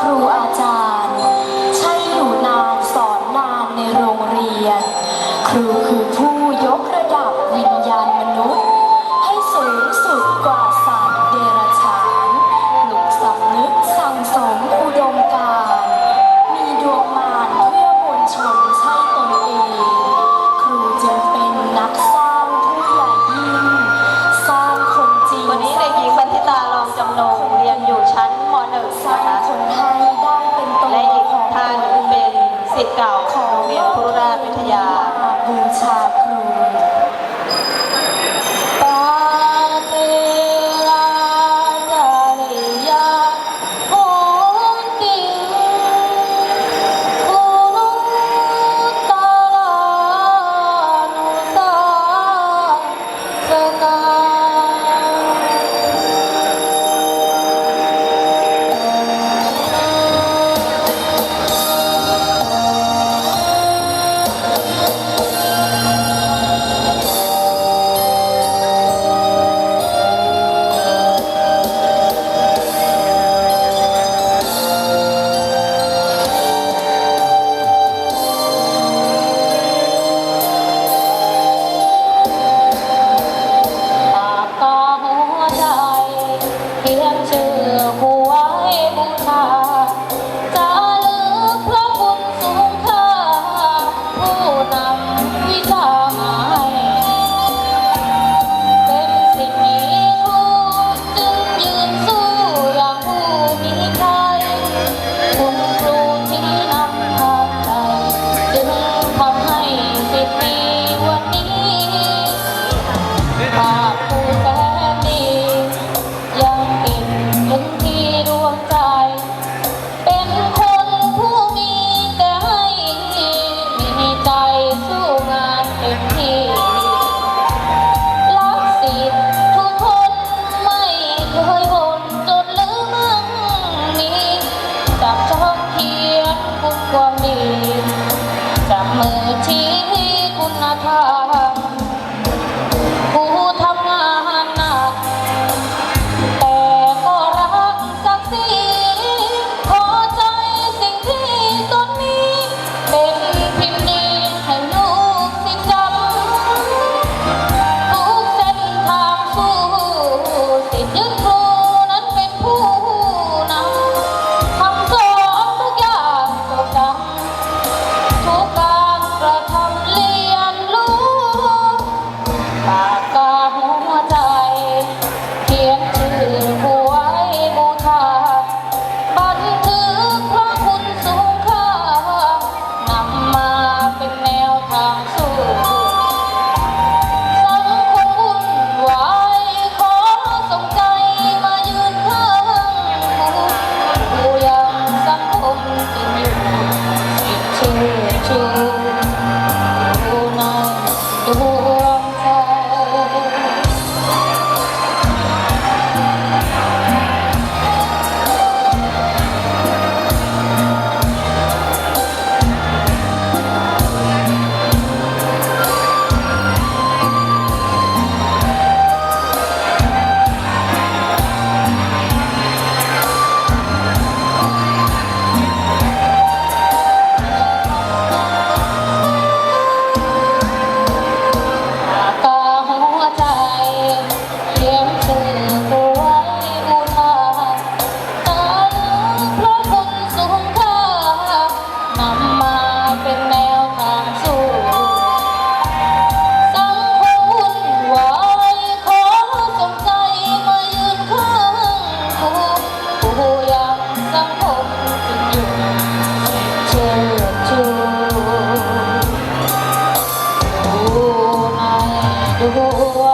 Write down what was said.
ครูอาจารย์ ใช่อยู่นานสอนนานในโรงเรียน ครูคือผู้ Bye. 说 oh.